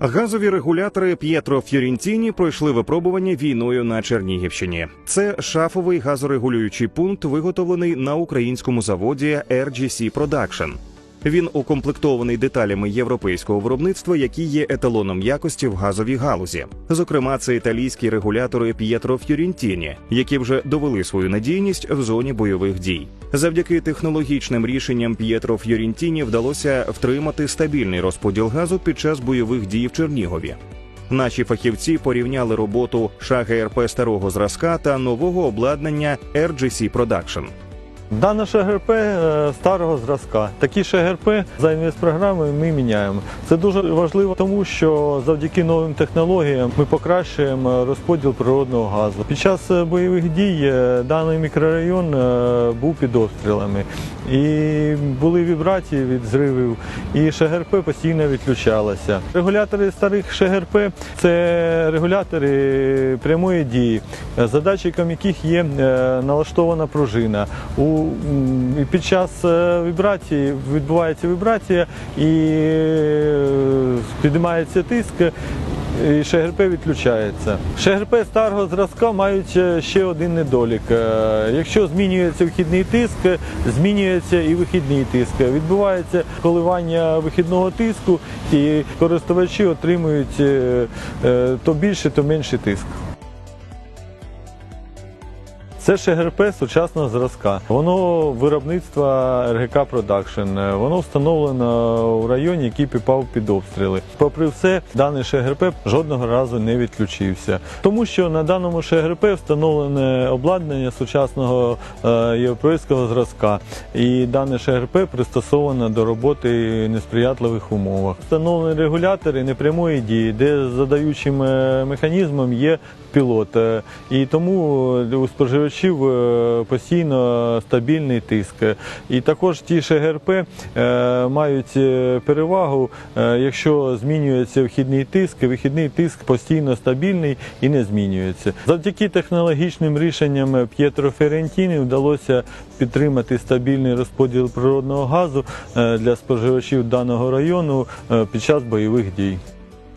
Газові регулятори П'єтро Ф'юрінтіні пройшли випробування війною на Чернігівщині. Це шафовий газорегулюючий пункт, виготовлений на українському заводі RGC Production. Він укомплектований деталями європейського виробництва, які є еталоном якості в газовій галузі. Зокрема, це італійські регулятори П'єтро Ф'юрінтіні, які вже довели свою надійність в зоні бойових дій. Завдяки технологічним рішенням П'єтро Ф'юрінтіні вдалося втримати стабільний розподіл газу під час бойових дій в Чернігові. Наші фахівці порівняли роботу ШГРП старого зразка та нового обладнання RGC Production. Дане ШГРП е, старого зразка. Такі ШГРП за інвестпрограмою ми міняємо. Це дуже важливо, тому що завдяки новим технологіям ми покращуємо розподіл природного газу. Під час е, бойових дій е, даний мікрорайон був під обстрілами. І були вібрації від зривів, і ШГРП постійно відключалося. Регулятори старих ШГРП це регулятори прямої дії, за датчиком яких є налаштована пружина. У, під час е, вібрації відбувається вібрація і е, піднімається тиск. І ШГРП відключається. ШГРП старого зразка мають е, ще один недолік. Якщо змінюється вхідний тиск, змінюється і вихідний тиск. Відбувається коливання вихідного тиску, і користувачі отримують то більше, то менший тиск. Це ШГРП сучасного зразка. Воно виробництва РГК Production. Воно встановлено у районі, який попав під обстріли. Попри все, даний ШГРП жодного разу не відключився, тому що на даному ШГРП встановлене обладнання сучасного е, європейського зразка, і дане ШГРП пристосовано до роботи в несприятливих умовах. Встановлені регулятори непрямої дії, де задаючим е, механізмом є пілот. Е, І тому у споживачів е, постійно стабільний тиск. І також ті ШГРП е, мають е, перевагу, якщо змінюється вхідний тиск, вихідний тиск постійно стабільний і не змінюється. Завдяки технологічним рішенням П'єтро Ферентіні вдалося підтримати стабільний розподіл природного газу для споживачів даного району під час бойових дій.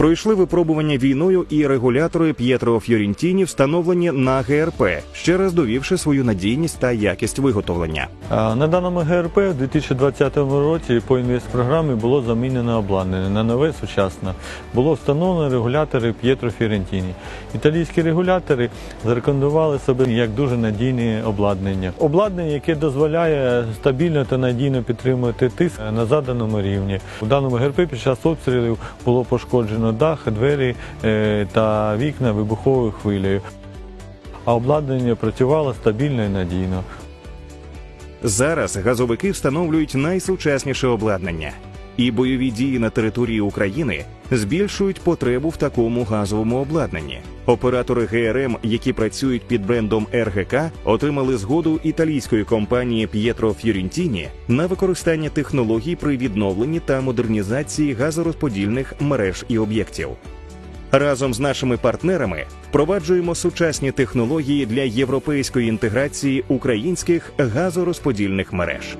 Пройшли випробування війною і регулятори П'єтро Ф'юрінтіні встановлені на ГРП, ще раз довівши свою надійність та якість виготовлення. На даному ГРП в 2020 році по інвестпрограмі було замінено обладнання на нове сучасне. Було встановлено регулятори П'єтро Фірентіні. Італійські регулятори зарекомендували себе як дуже надійне обладнання. Обладнання, яке дозволяє стабільно та надійно підтримувати тиск на заданому рівні. У даному ГРП під час обстрілів було пошкоджено дах, двері е, та вікна вибуховою хвилею. А обладнання працювало стабільно і надійно. Зараз газовики встановлюють найсучасніше обладнання, і бойові дії на території України збільшують потребу в такому газовому обладнанні. Оператори ГРМ, які працюють під брендом РГК, отримали згоду італійської компанії П'єтро Ф'юрінтіні на використання технологій при відновленні та модернізації газорозподільних мереж і об'єктів. Разом з нашими партнерами впроваджуємо сучасні технології для європейської інтеграції українських газорозподільних мереж.